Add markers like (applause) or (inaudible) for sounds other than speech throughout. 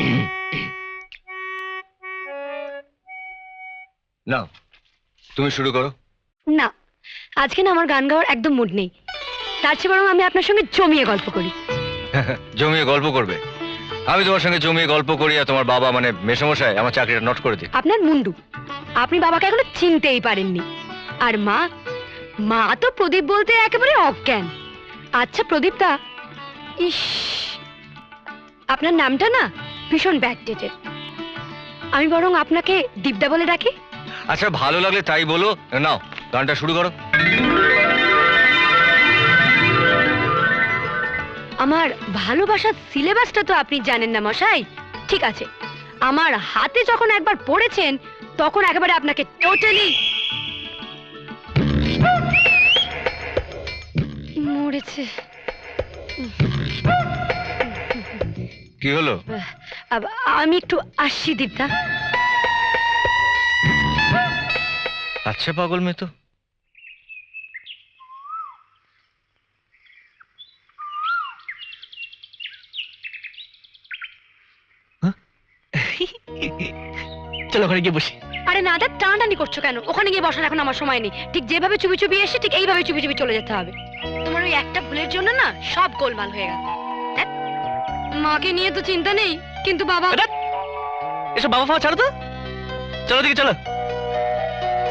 (coughs) না তুমি শুরু করো। না আজকে না আমার গান গাওয়ার একদম মুড নেই। তার চেয়ে বরং আমি আপনার সঙ্গে জমিয়ে গল্প করি। (laughs) জমিয়ে গল্প করবে? আমি তোমার সঙ্গে জমিয়ে গল্প করি আর তোমার বাবা মানে মেসমশাই আমার চাকরিটা নোট করে দিই আপনার মুন্ডু আপনি বাবাকে এখনও চিনতেই পারেননি। আর মা মা তো প্রদীপ বলতে একেবারে অজ্ঞান। আচ্ছা প্রদীপদা ইস আপনার নামটা না ভীষণ ব্যাড ব্যাকডেটেড আমি বরং আপনাকে দীপদা বলে ডাকি। আচ্ছা ভালো লাগলে তাই বলো। নাও গানটা শুরু করো। আমার ভালোবাসার সিলেবাসটা তো আপনি জানেন না মশাই। ঠিক আছে আমার হাতে যখন একবার পড়েছেন তখন একেবারে আপনাকে টোটালি মরেছে। কি হলো? আমি একটু আসছি দীপদা। আচ্ছা পাগল মেয়ে তো। চলো ঘরে গিয়ে বসি। আরে না দেখ টানাটানি করছ কেন? ওখানে গিয়ে বসার এখন আমার সময় নেই। ঠিক যেভাবে চুপি চুপি এসে ঠিক এইভাবে চুপি চুপি চলে যেতে হবে। তোমার ওই একটা ভুলের জন্য না সব গোলমাল হয়ে গেল মাকে নিয়ে তো চিন্তা নেই কিন্তু বাবা এসব বাবা মা ছাড়ো তো। চলো দিকে চলো।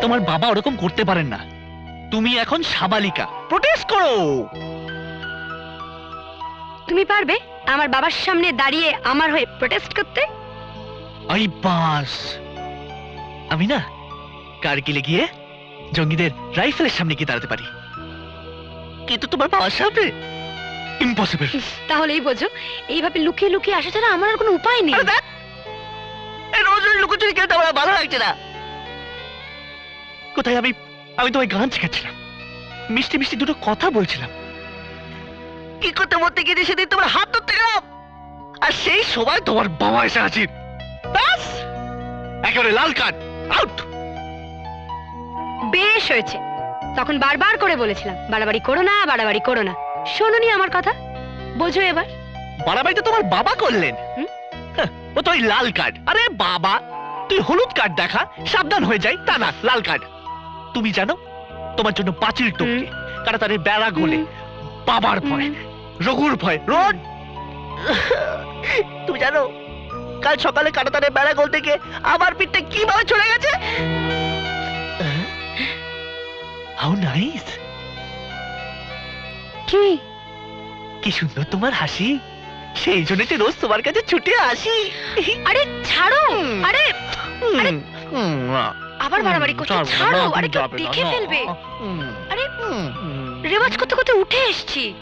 তোমার বাবা ওরকম করতে পারেন না। তুমি এখন সাবালিকা। প্রোটেস্ট করো! তুমি পারবে আমার বাবার সামনে দাঁড়িয়ে আমার হয়ে প্রোটেস্ট করতে? আই বাস! আমি না কারগিলে গিয়ে জঙ্গিদের রাইফেলের সামনে গিয়ে দাঁড়াতে পারি। কিন্তু তোমার বাবার সামনে ইম্পসিবল তাহলেই বোঝো এইভাবে লুকিয়ে লুকিয়ে আসা ছাড়া আমার আর কোনো উপায় নেই। এই রোজ রোজ লুকোচুরি খেলতে আমার আর ভালো লাগছে না। কোথায় আমি আমি তোমায় গান শেখাচ্ছিলাম। মিষ্টি মিষ্টি দুটো কথা বলছিলাম। কি করতে বলতে গিয়ে সেদিন তোমার হাত ধরতে গেলাম আর সেই সময় তোমার বাবা এসে হাজির। ব্যাস! একেবারে লাল কার্ড আউট বেশ হয়েছে। তখন বারবার করে বলেছিলাম বাড়াবাড়ি করো না বাড়াবাড়ি করো না। শোনোনি আমার কথা? বোঝো এবার। বাড়াবাড়ি তো তোমার বাবা করলেন। হ্যাঁ, ও তো ওই লাল কার্ড। আরে বাবা তুই হলুদ কার্ড দেখা সাবধান হয়ে যাই তা না লাল কার্ড। তুমি জানো তোমার জন্য পাঁচিল টপকে কারাতারের বেড়া গোলে বাবার ভয় রঘুর ভয় রোড তুমি জানো কাল সকালে কাটাতারের বেড়া গোল থেকে আমার পিঠটা কীভাবে চলে গেছে? হাউ নাইস কি কি সুন্দর তোমার হাসি। সেই জন্য তো রোজ তোমার কাছে ছুটে আসি। আরে ছাড়ো! আরে আরে, আবার বাড়াবাড়ি করছ। ছাড়ো! আরে কেউ দেখে ফেলবে। আরে। রেওয়াজ করতে করতে উঠে এসছি।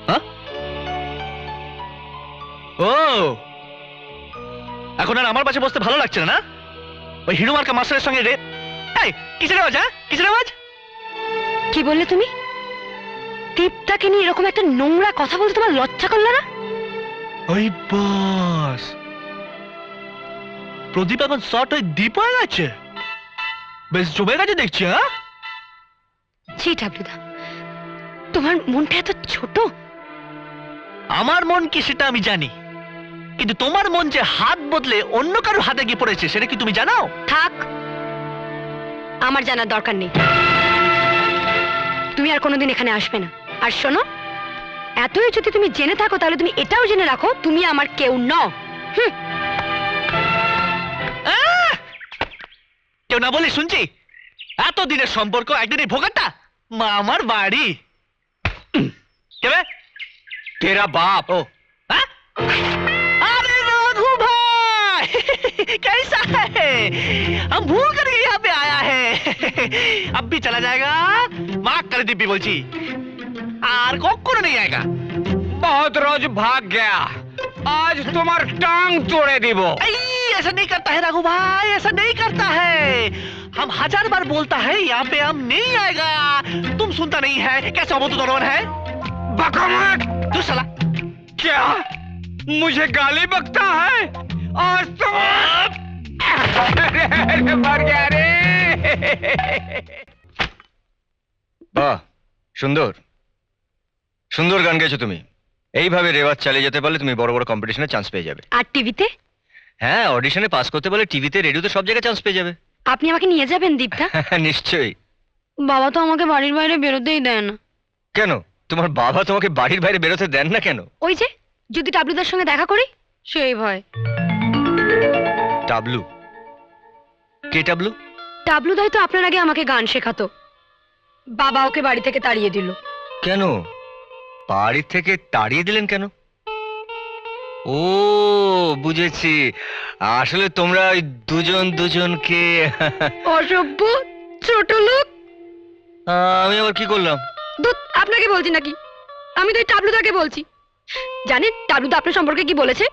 ও! এখন আর আমার পাশে বসতে ভালো লাগছে না না? ওই হিরো মার্কা মাস্টারের সঙ্গে রে এই কিসের আওয়াজ হ্যাঁ? কিসের আওয়াজ? কি বললে তুমি? দীপটাকে নিয়ে এরকম একটা নোংরা কথা বলতে তোমার লজ্জা করল না? ওই বাস। প্রদীপ এখন শর্ট ওই দ্বীপ হয়ে গেছে। বেশ জমে গেছে দেখছি হ্যাঁ? জি ঠাকুরদা। তোমার মনটা এত ছোট? আমার মন কি সেটা আমি জানি। কিন্তু তোমার মন যে হাত বদলে অন্য কারোর হাতে গিয়ে পড়েছে সেটা কি তুমি জানাও থাক। আমার জানার দরকার নেই। তুমি আর কোনোদিন এখানে আসবে না। আর শোনো এতই যদি তুমি জেনে থাকো তাহলে তুমি এটাও জেনে রাখো তুমি আমার কেউ নও হুম, আহ! কেউ না বলি শুনছি এত দিনের সম্পর্ক একদিনের ভোগাটা মা আমার বাড়ি কেবে তেরা বাপ ओ हाँ? अरे रघु भाई कैसा है हम भूल कर यहाँ पे आया है अब भी चला जाएगा माँ कर दिव्य बोलची आर को कौन नहीं आएगा। बहुत रोज भाग गया। आज तुम्हार टांग तोड़े दी वो ऐसा नहीं करता है राघु भाई ऐसा नहीं करता है। हम हज़ार बार बोलता है यहाँ पे हम नहीं आएगा। तुम सुनता नहीं है कैसे वो तो दोनों है? तू सला। क्या? मुझे गाली बकता है? आज तुम मर गया रे। সুন্দর গান গেছো তুমি। এইভাবে রেওয়াজ চালিয়ে যেতে পারলে তুমি বড় বড় কম্পিটিশনে চান্স পেয়ে যাবে। আর টিভিতে হ্যাঁ অডিশনে পাস করতে পারলে টিভিতে রেডিওতে সব জায়গায় চান্স পেয়ে যাবে। আপনি আমাকে নিয়ে যাবেন দীপ্তা? (laughs) নিশ্চয়ই। বাবা তো আমাকে বাড়ির বাইরে বেরোতেই দেয় না। কেন? তোমার বাবা তোমাকে বাড়ির বাইরে বেরোতে দেন না কেন? ওই যে যদি টাবলুদার সঙ্গে দেখা করি সেই ভয়। টাবলু? কে টাবলু? টাবলুদাই তো আপনার আগে আমাকে গান শেখাতো। বাবা ওকে বাড়ি থেকে তাড়িয়ে দিল। কেন? বাড়ি থেকে তাড়িয়ে দিলেন কেন? ও বুঝেছি। আসলে তোমরা ওই দুজন দুজনকে (laughs) অসভ্য ছোট লোক। আমি আবার কি করলাম? দুধ আপনাকে বলছি নাকি? আমি তো টাবলুদাকে বলছি। জানেন টাবলুদা আপনার সম্পর্কে কি বলেছে?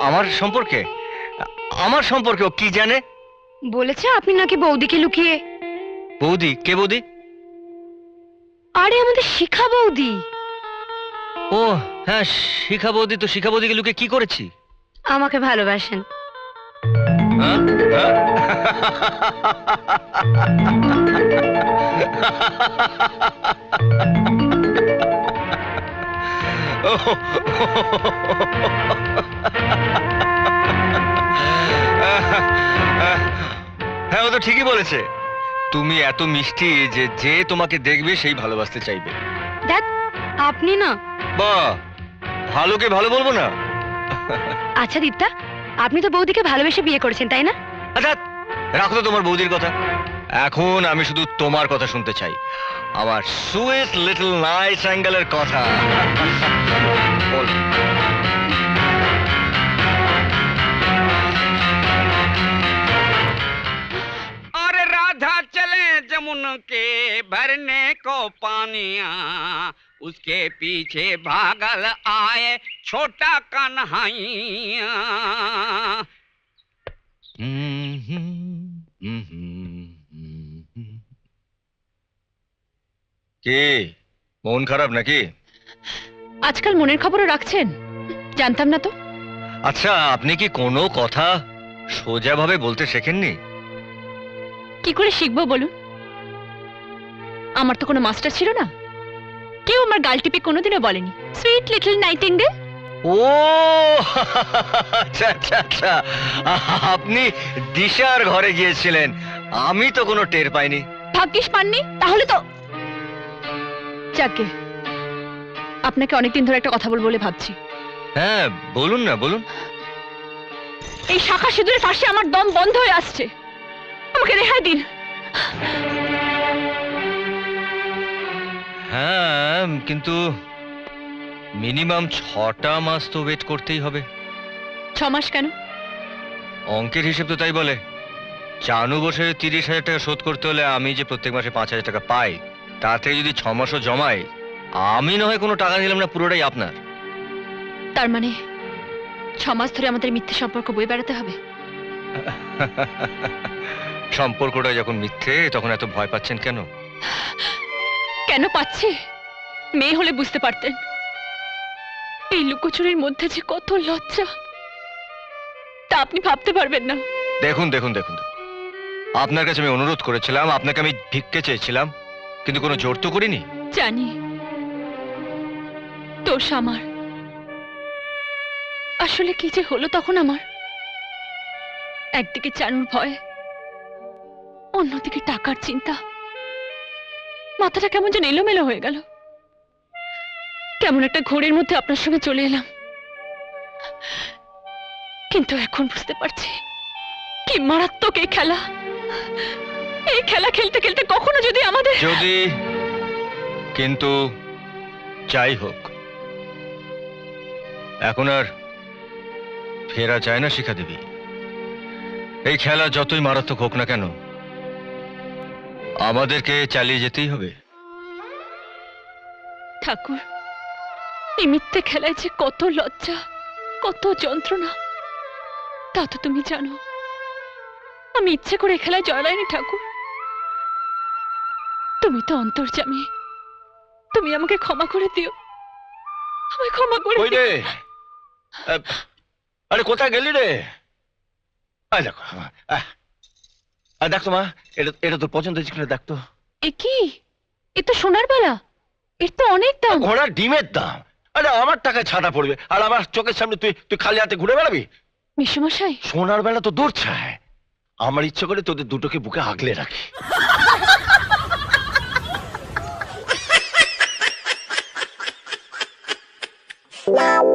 আমার সম্পর্কে? আমার সম্পর্কে ও কি জানে? বলেছে আপনি নাকি বৌদিকে লুকিয়ে। বৌদি? কে বৌদি? আরে আমাদের শিখা বৌদি ও হ্যাঁ শিখা বৌদি তো শিখা বৌদিকে লুকে কি করেছি আমাকে ভালোবাসেন হ্যাঁ? হ্যাঁ? হ্যাঁ ও তো ঠিকই বলেছে তুমি এত মিষ্টি যে যে তোমাকে দেখবে সেই ভালোবাসতে চাইবে। দেখ আপনি না বাহ ভালোকে ভালো বলব না। আচ্ছা দীপ্তা আপনি তো বৌদিকে ভালোবেসে বিয়ে করেছেন তাই না? আচ্ছা রাখো তো তোমার বৌদির কথা। এখন আমি শুধু তোমার কথা শুনতে চাই। আমার সুইট লিটল নাইস অ্যাঙ্গেলের কথা। বল। भरने को पानिया उसके पीछे भागल आए छोटा कन्हैया হুম, হুম, হুম, হুম, হুম, হুম। কে মন খারাপ নাকি আজকাল মনের খবরও রাখছেন জানতাম না তো আচ্ছা আপনি কি কোনো কথা সোজাভাবে বলতে শেখেননি কি করে শিখবো বলুন আমার তো কোনো মাস্টার ছিল না। কেউ আমার গাল টিপে কোনোদিনও বলেনি। সুইট লিটল নাইটিঙ্গেল ও আচ্ছা আচ্ছা আচ্ছা। আপনি দিশার ঘরে গিয়েছিলেন। আমি তো কোনো টের পাইনি। ভাগ্যিস পাননি? তাহলে তো যাকে আপনাকে অনেকদিন ধরে একটা কথা বলব বলে ভাবছি। হ্যাঁ বলুন না বলুন। এই শাখা সিঁদুরের পাশে আমার দম বন্ধ হয়ে আসছে। আমাকে রেহাই দিন। হ্যাঁ কিন্তু মিনিমাম ছটা মাস তো ওয়েট করতেই হবে। ছ মাস কেন? অঙ্কের হিসেব তো তাই বলে। চানু বসে তিরিশ হাজার টাকা শোধ করতে হলে আমি যে প্রত্যেক মাসে পাঁচ হাজার টাকা পাই তাতে যদি ছ মাসও জমাই আমি না হয় কোনো টাকা নিলাম না পুরোটাই আপনার। তার মানে ছ মাস ধরে আমাদের মিথ্যে সম্পর্ক বই বেড়াতে হবে? সম্পর্কটা যখন মিথ্যে তখন এত ভয় পাচ্ছেন কেন? কেন পাচ্ছি? মেয়ে হলে বুঝতে পারতেন। এই লুকোচুরির মধ্যে যে কত লজ্জা তা আপনি ভাবতে পারবেন না। দেখুন দেখুন দেখুন। আপনার কাছে আমি অনুরোধ করেছিলাম আপনাকে আমি ভিক্ষে চেয়েছিলাম কিন্তু কোনো জোর তো করিনি। জানি। দোষ আমার। আসলে কি যে হলো তখন আমার? একদিকে চানুর ভয় অন্যদিকে টাকার চিন্তা। মাথাটা কেমন যেন এলোমেলো হয়ে গেল। কেমন একটা ঘোরের মধ্যে আপনার সঙ্গে চলে এলাম। কিন্তু এখন বুঝতে পারছি কি মারাত্মক এই খেলা। এই খেলা খেলতে খেলতে কখনো যদি আমাদের যদি, কিন্তু যাই হোক, এখন আর ফেরা যায় না শিখা দেবী। এই খেলা যতই মারাত্মক হোক না কেন আমাদেরকে চালিয়ে যেতেই হবে। ঠাকুর এই মিথ্যে খেলায় যে কত লজ্জা কত যন্ত্রণা তা তো তুমি জানো। আমি ইচ্ছে করে খেলায় জড়াইনি ঠাকুর। তুমি তো অন্তর্জামী তুমি আমাকে ক্ষমা করে দিও। আমায় ক্ষমা করে রে? আরে কোথায় গেলি রে? দেখো আর মা এটা এটা তোর পছন্দ হয়েছে কিনা এ কি? এ তো সোনার এর তো ঘোড়ার ডিমের দাম। আরে আমার টাকায় পড়বে। আর আমার চোখের সামনে তুই তুই খালি হাতে ঘুরে বেড়াবি? সোনার বেলা তো দূর আমার ইচ্ছে করে তোদের দুটোকে বুকে আগলে রাখি। Wow. (laughs)